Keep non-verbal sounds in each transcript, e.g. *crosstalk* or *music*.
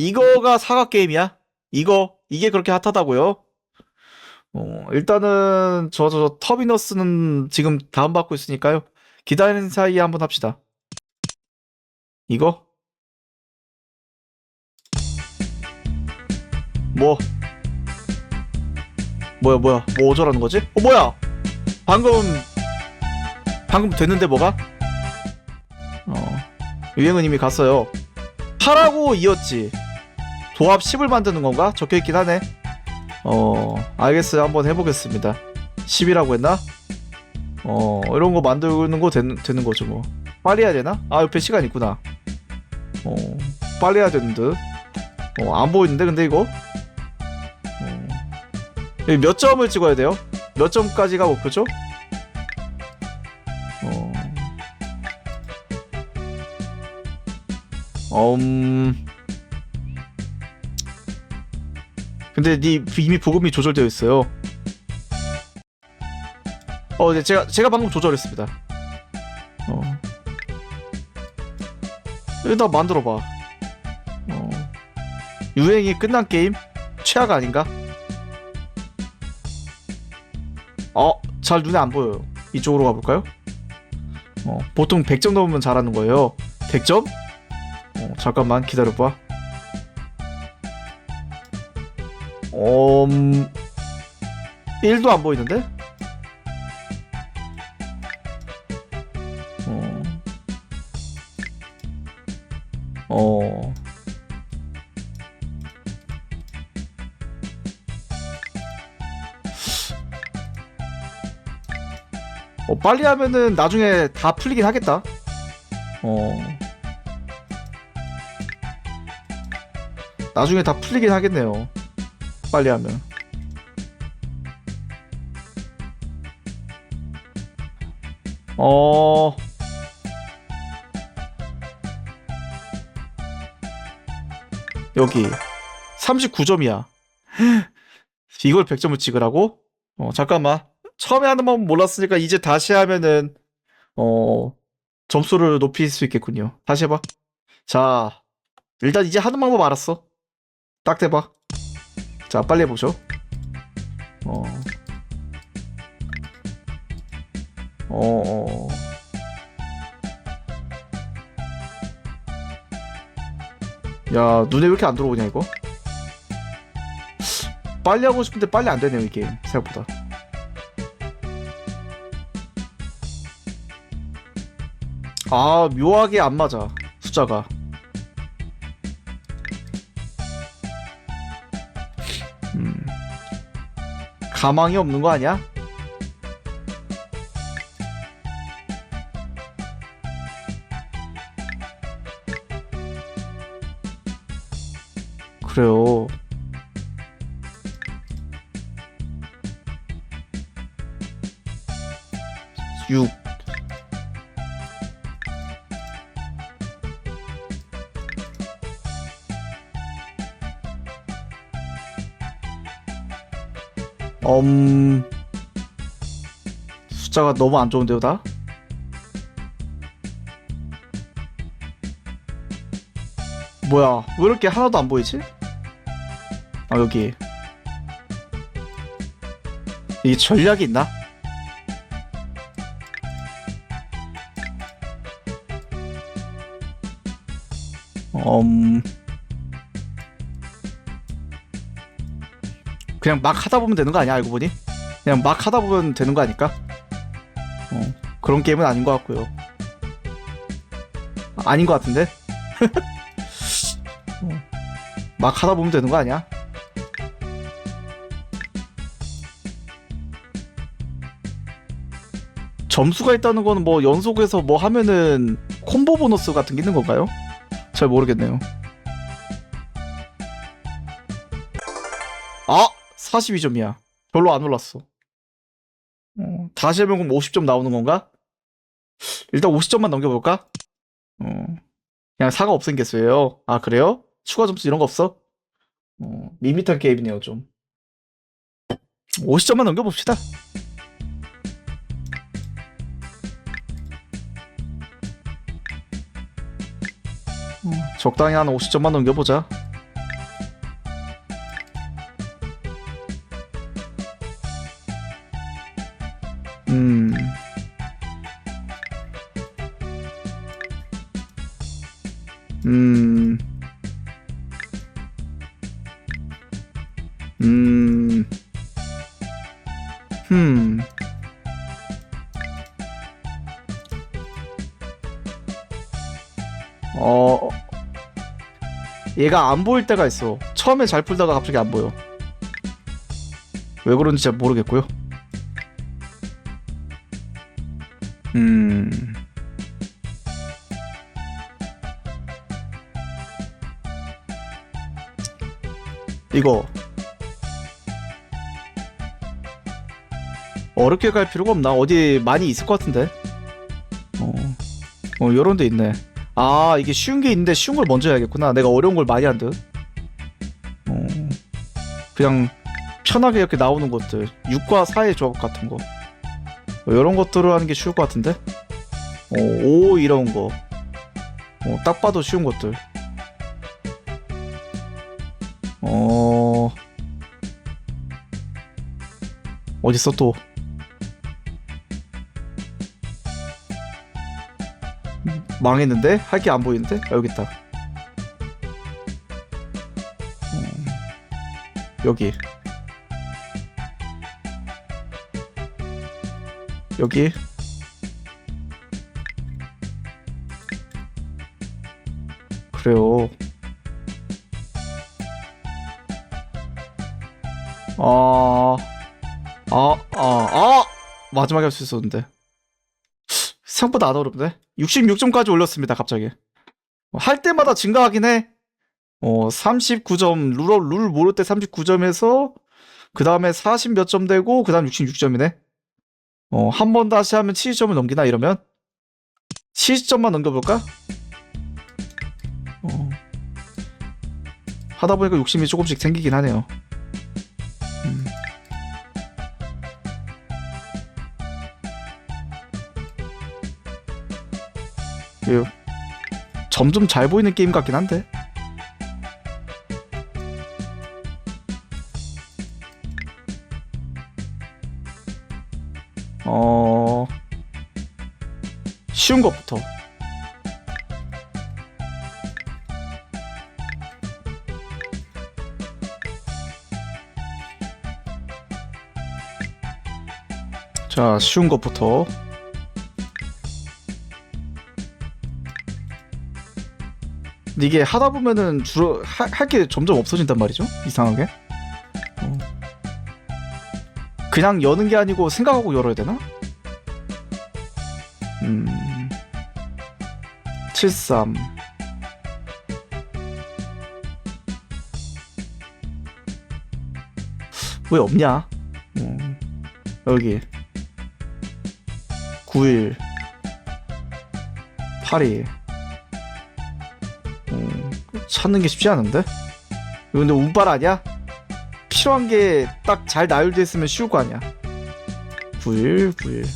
이거가 사과 게임이야? 이거 이게 그렇게 핫하다고요? 어, 일단은 저 저 터비너스는 지금 다운 받고 있으니까요. 기다리는 사이에 한번 합시다. 이거? 뭐? 뭐야 뭐야 뭐 어쩌라는 거지? 어 뭐야? 방금 방금 됐는데 뭐가? 어 유행은 이미 갔어요. 8하고 2였지. 도합 10을 만드는 건가? 적혀 있긴 하네. 어, 알겠어요. 한번 해보겠습니다. 10이라고 했나? 어, 이런 거 만드는 거 되는, 되는 거죠, 뭐. 빨리 해야 되나? 아, 옆에 시간 있구나. 어, 빨리 해야 되는 듯. 어, 안 보이는데, 근데 이거? 어, 몇 점을 찍어야 돼요? 몇 점까지가 목표죠? 어, 음, 근데 니 이미 보급이 조절되어 있어요. 어, 네, 제가 제가 방금 조절했습니다. 어, 일단 만들어 봐. 어, 유행이 끝난 게임 최악 아닌가? 어, 잘 눈에 안 보여요. 이쪽으로 가볼까요? 어, 보통 100점 넘으면 잘하는 거예요. 100점? 어, 잠깐만 기다려봐. 음... 1도 안 보이는데? 어... 어... 어, 빨리 하면은 나중에 다 풀리긴 하겠다. 어... 나중에 다 풀리긴 하겠네요. 빨리 하면. 어. 여기 39점이야. *gasps* 이걸 100점을 찍으라고? 어, 잠깐만. 처음에 하는 법 몰랐으니까 이제 다시 하면은 어, 점수를 높일 수 있겠군요. 다시 해봐. 자, 일단 이제 하는 방법 알았어. 딱 대봐. 자, 빨리 해보죠. 어. 어, 어. 야, 눈에 왜 이렇게 안 들어오냐, 이거? 빨리 하고 싶은데 빨리 안 되네요, 이게. 생각보다. 아, 묘하게 안 맞아. 숫자가. 가망이 없는 거 아니야? 그래요. 숫자가 너무 안 좋은데요 다? 뭐야 왜 이렇게 하나도 안 보이지? 아 여기 이게 전략이 있나? 음 그냥 막 하다 보면 되는 거 아니야 알고 보니? 그냥 막 하다 보면 되는 거 아닐까? 어, 그런 게임은 아닌 것 같고요. 아닌 것 같은데? *laughs* 어, 막 하다 보면 되는 거 아니야? 점수가 있다는 거는 뭐 연속해서 뭐 하면은 콤보 보너스 같은 게 있는 건가요? 잘 모르겠네요. 아! 42점이야. 별로 안 올랐어. 어, 다시 그럼 50점 나오는 건가? 일단 50점만 넘겨볼까? 어, 그냥 사가 없앤겠어요. 아, 그래요? 추가 점수 이런 거 없어? 어, 밋밋한 게임이네요, 좀. 50점만 넘겨봅시다. 어, 적당히 한 50점만 넘겨보자. 음. 음. 음. 흠. 어. 얘가 안 보일 때가 있어. 처음에 잘 풀다가 갑자기 안 보여. 왜 그런지 잘 모르겠고요. 음. 이거 어렵게 갈 필요가 없나? 어디 많이 있을 것 같은데. 어, 어 요런 데 있네. 아 이게 쉬운 게 있는데 쉬운 걸 먼저 해야겠구나. 내가 어려운 걸 많이 한 듯. 어, 그냥 편하게 이렇게 나오는 것들. 6과 4의 조합 같은 거. 뭐 이런 것들을 하는 게 쉬울 것 같은데. 어, 5 이런 거. 어, 딱 봐도 쉬운 것들. 어 어딨어 또 망했는데 할 게 안 보이는데 아, 여기 있다 음, 여기 여기 그래요 아, 아, 아, 아! 마지막에 할 수 있었는데. 생각보다 안 어렵네. 66점까지 올렸습니다, 갑자기. 어, 할 때마다 증가하긴 해. 어, 39점, 룰, 룰 모를 때 39점에서, 그 다음에 40 몇 점 되고, 그 다음 66점이네. 어, 한 번 다시 하면 70점을 넘기나, 이러면? 70점만 넘겨볼까? 어. 하다 보니까 욕심이 조금씩 생기긴 하네요. 음. 그 점점 잘 보이는 게임 같긴 한데. 자, 쉬운 것부터. 이게 하다 보면은 주로 할 게 점점 없어진단 말이죠. 이상하게. 어. 그냥 여는 게 아니고 생각하고 열어야 되나? 음. 73. 왜 없냐? 어. 여기. 9일 8일 음, 찾는 게 쉽지 않은데? 이거 근데 운빨 아니야? 필요한 게 딱 잘 나열돼 있으면 쉬울 거 아니야. 9일 9일.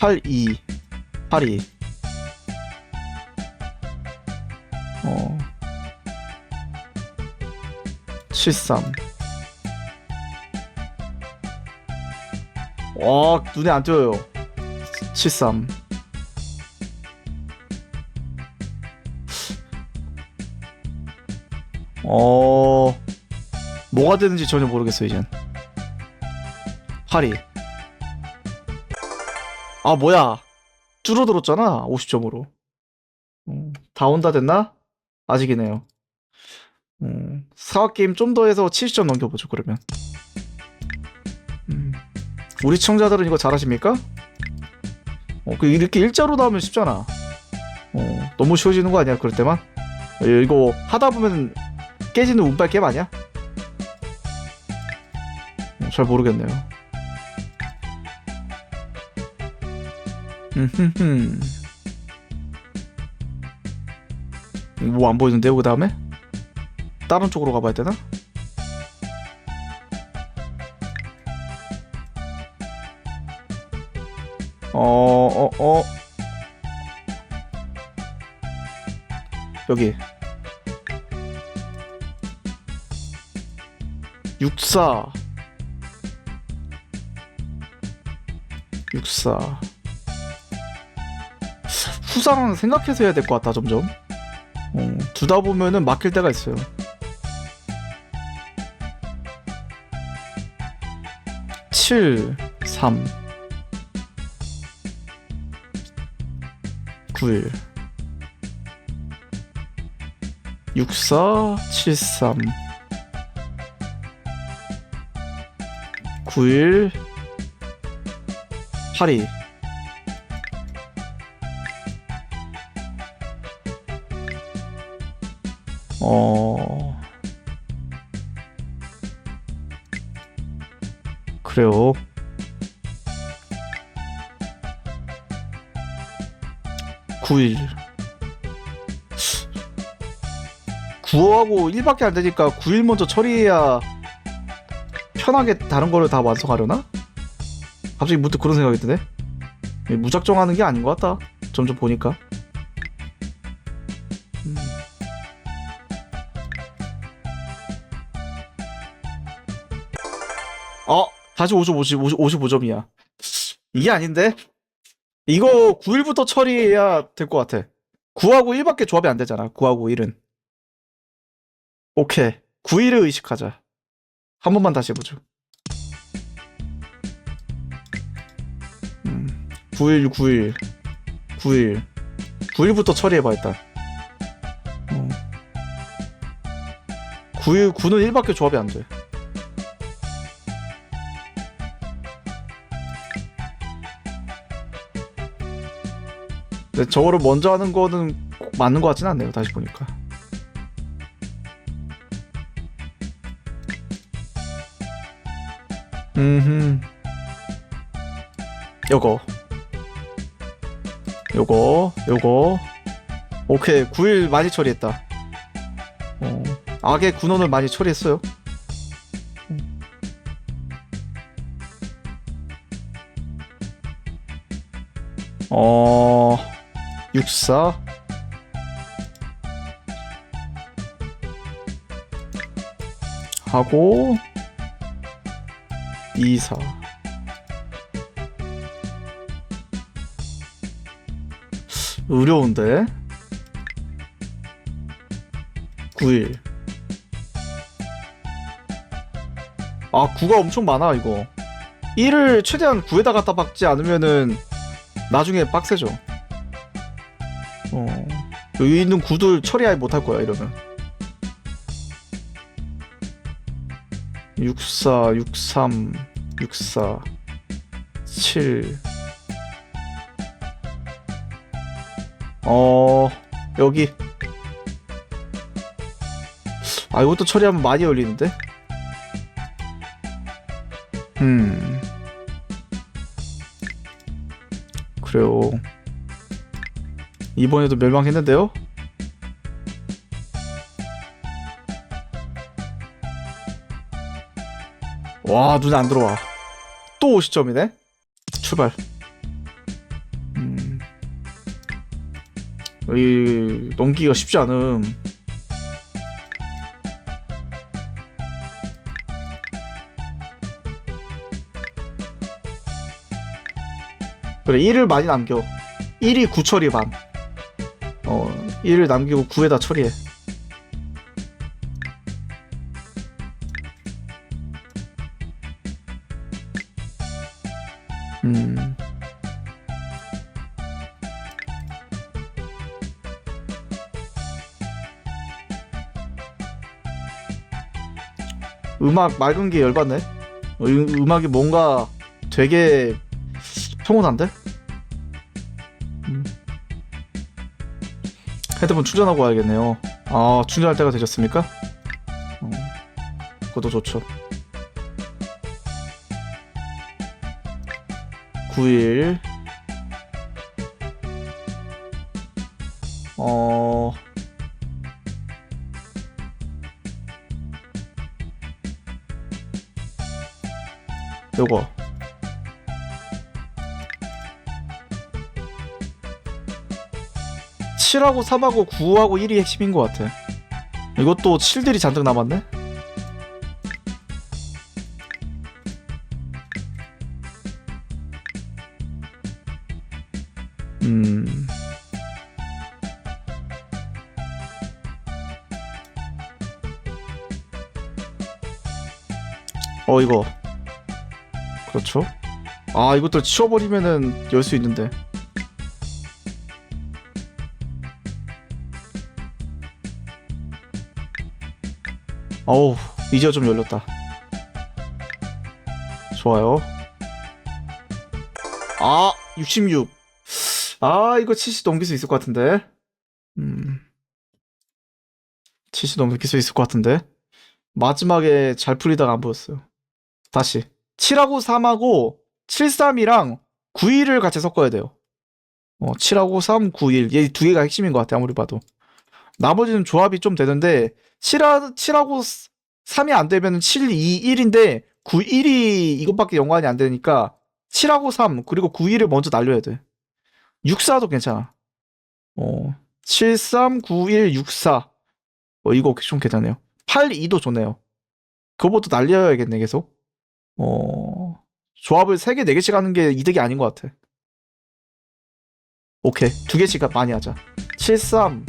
82 82 어. 73 와 눈에 안 띄어요. 73 어... 뭐가 되는지 전혀 모르겠어 이젠. 82아 뭐야. 줄어들었잖아 50점으로. 음, 다 온다 됐나? 아직이네요. 음, 사과게임 좀 더 해서 70점 넘겨보죠 그러면. 음. 우리 시청자들은 이거 잘하십니까? 어, 그 이렇게 일자로 나오면 쉽잖아. 어, 너무 쉬워지는 거 아니야? 그럴 때만? 어, 이거 하다 보면 깨지는 운빨 게임 아니야? 어, 잘 모르겠네요. 음, 뭐안 보이는데요? 그 다음에? 다른 쪽으로 가봐야 되나? 여기. 64. 64. 후상 생각해서 해야 될 것 같다, 점점. 어, 두다 보면은 막힐 때가 있어요. 칠, 삼, 구일, 육사, 칠삼, 구일, 팔이. 어 그래요. 구일 9호하고 1밖에 안 되니까 9일 먼저 처리해야 편하게 다른 거를 다 완성하려나? 갑자기 문득 그런 생각이 드네. 무작정 하는 게 아닌 것 같다. 점점 보니까. 음. 어, 다시 50, 50, 50, 55점이야. 이게 아닌데? 이거 9일부터 처리해야 될 것 같아. 9하고 1밖에 조합이 안 되잖아. 9하고 1은. 오케이. 9일을 의식하자. 한 번만 다시 해보죠. 음, 9일, 9일, 9일. 9일부터 처리해봐, 일단. 어. 9일, 9는 1밖에 조합이 안 돼. 근데 저거를 먼저 하는 거는 꼭 맞는 것 같진 않네요. 다시 보니까. 음. 요거. 요거. 요거. 오케이. 9일 많이 처리했다. 어. 악의 군원을 많이 처리했어요. 어. 64 하고 24 어려운데 91아 9가 엄청 많아 이거. 1을 최대한 9에다 갖다 박지 않으면은 나중에 빡세죠. 어. 여기 있는 구들 처리 못할 거야 이러면 64 63 64 7 어, 여기. 아, 이것도 처리하면 많이 열리는데? 음. 그래요. 이번에도 멸망했는데요? 와, 눈에 안 들어와. 또 50점이네? 출발. 음. 이 넘기기가 쉽지 않음. 그래 1을 많이 남겨 1이 9 처리 반 어, 1을 남기고 9에다 처리해 음악 맑은 게 열받네. 어, 이 음악이 뭔가 되게 평온한데? 음. 헤드폰 충전하고 와야겠네요. 아, 충전할 때가 되셨습니까? 어, 그것도 좋죠. 9일. 저거. 7하고 3하고 9하고 1이 핵심인 것 같아. 이것도 7들이 잔뜩 남았네? 음. 어 이거. 그렇죠. 아 이것도 치워버리면은 열 수 있는데. 어우 이제 좀 열렸다. 좋아요. 아 66. 아 이거 70 넘길 수 있을 것 같은데. 음. 70 넘길 수 있을 것 같은데. 마지막에 잘 풀리다가 안 보였어요. 다시 7하고 3하고 73이랑 91을 같이 섞어야 돼요 어, 7하고 3, 91. 얘 두 개가 핵심인 것 같아, 아무리 봐도. 나머지는 조합이 좀 되는데, 7하, 7하고 3이 안 되면 7, 2, 1인데, 9, 1이 이것밖에 연관이 안 되니까, 7하고 3, 그리고 9, 1을 먼저 날려야 돼. 6, 4도 괜찮아. 어, 7, 3, 9, 1, 6, 4. 어, 이거 좀 괜찮네요. 8, 2도 좋네요. 그거부터 날려야겠네, 계속. 어, 조합을 3개, 4개씩 하는 게 이득이 아닌 것 같아. 오케이. 두 개씩 많이 하자. 73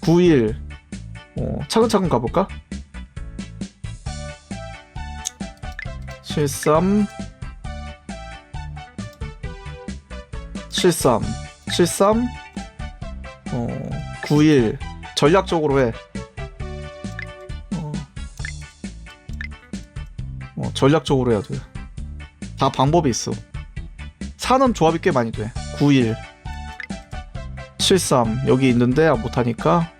91 어, 차근차근 가볼까? 73 73 73 어, 91 전략적으로 해 전략적으로 해야 돼 다 방법이 있어. 사는 조합이 꽤 많이 돼. 91 73 여기 있는데 아, 못하니까.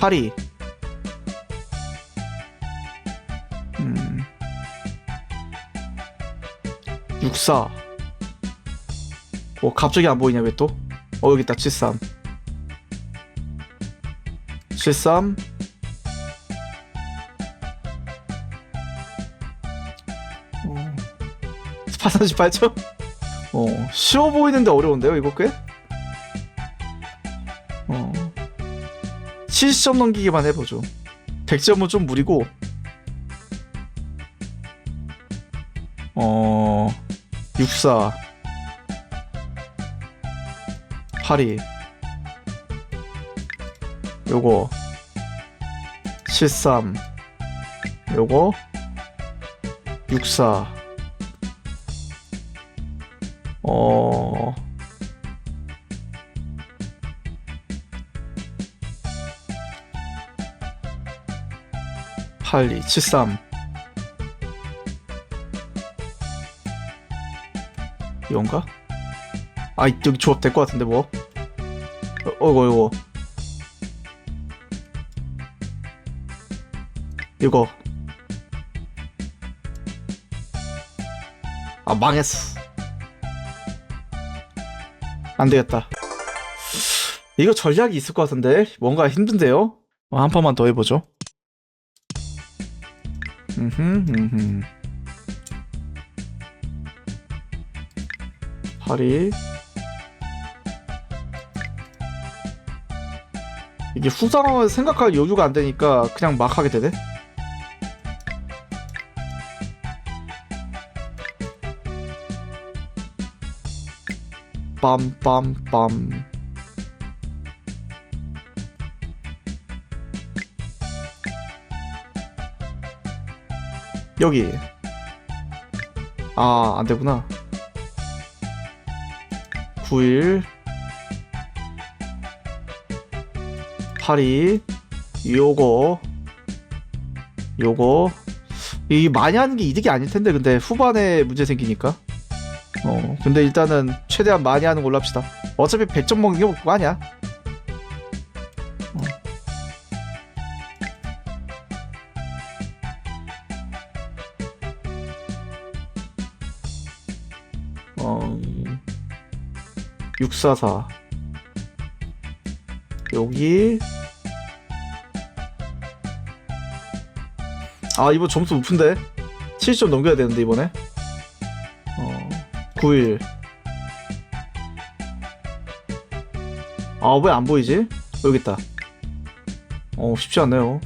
82 음. 64 어, 갑자기 안 보이냐 왜 또? 어 여기 있다. 73 73 어, 48점? 어 쉬워 보이는데 어려운데요 이거 꽤? 어. 70점 넘기기만 해보죠. 100점은 좀 무리고, 어, 64, 82, 요거, 73, 요거, 64, 어, 82, 73 이건가? 아 여기 조합 될 것 같은데 뭐? 어, 이거 이거. 이거 망했어. 안 되겠다. 이거 전략이 있을 것 같은데? 뭔가 힘든데요? 어, 한 판만 더 해보죠. 음흠, 음흠. 팔이 이게 후상을 생각할 여유가 안 되니까 그냥 막 하게 되네. 빰빰빰. 여기. 아 안되구나. 91 82 요거. 요거. 이 많이 하는 게 이득이 아닐 텐데 근데 후반에 문제 생기니까 어 근데 일단은 최대한 많이 하는 걸로 합시다. 어차피 100점 먹는 게 목표가 아니야. 어, 644 여기. 아 이번 점수 높은데? 70점 넘겨야 되는데 이번에? 어, 91아왜 안 보이지? 여기 있다 어 쉽지 않네요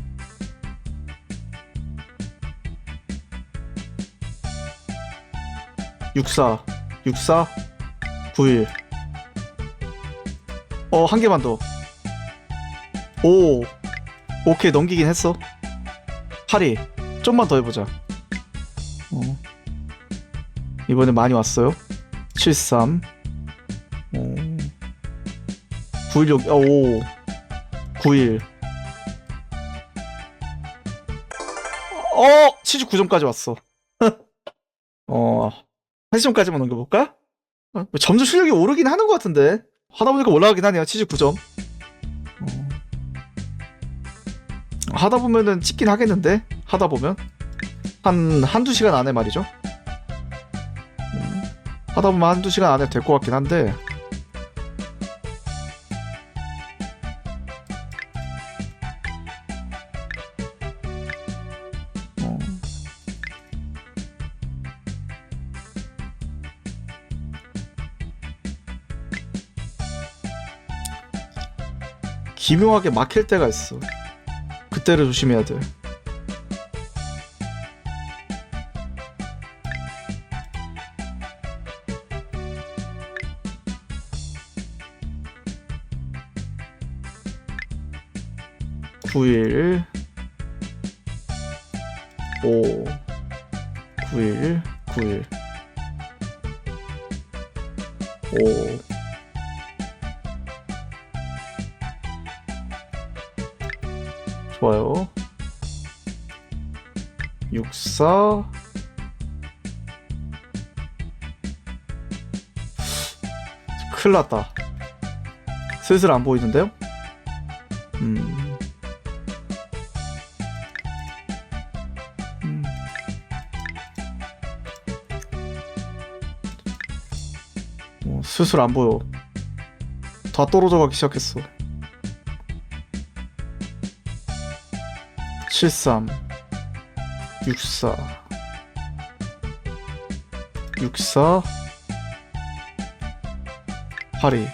육사, 육사, 91. 어, 한 개만 더. 오, 오케이, 넘기긴 했어. 82. 좀만 더 해보자. 어. 이번에 많이 왔어요. 73. 어. 916. 어, 오. 91. 어, 79점까지 왔어. *laughs* 어, 80점까지만 넘겨볼까? 어, 점점 실력이 오르긴 하는 것 같은데. 하다 보니까 올라가긴 하네요. 79점. 어. 하다 보면은 찍긴 하겠는데? 하다 보면? 한, 한두 시간 안에 말이죠. 음, 하다 보면 한두 시간 안에 될 것 같긴 한데. 어. 기묘하게 막힐 때가 있어. 그때를 조심해야 돼. 구일 오, 9일, 9일, 오, 좋아요. 64 큰일 났다. 슬슬 안 보이는데요? 슬슬 안 보여. 다 떨어져 가기 시작했어. 73 64 64 82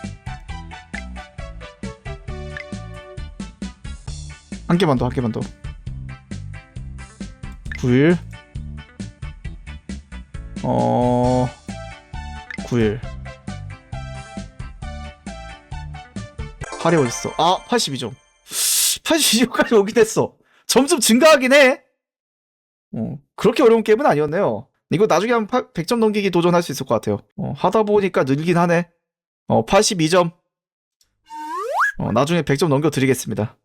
한 개만 더, 한 개만 더. 91 어... 91 8이 어딨어? 아, 82점. 82점까지 오긴 했어. 점점 증가하긴 해. 어, 그렇게 어려운 게임은 아니었네요. 이거 나중에 한 100점 넘기기 도전할 수 있을 것 같아요. 어, 하다 보니까 늘긴 하네. 어, 82점. 어, 나중에 100점 넘겨드리겠습니다.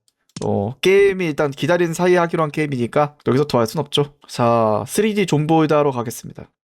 어, 게임이 일단 기다리는 사이에 하기로 한 게임이니까 여기서 더 할 순 없죠. 자, 3D 존보이드 하러 가겠습니다.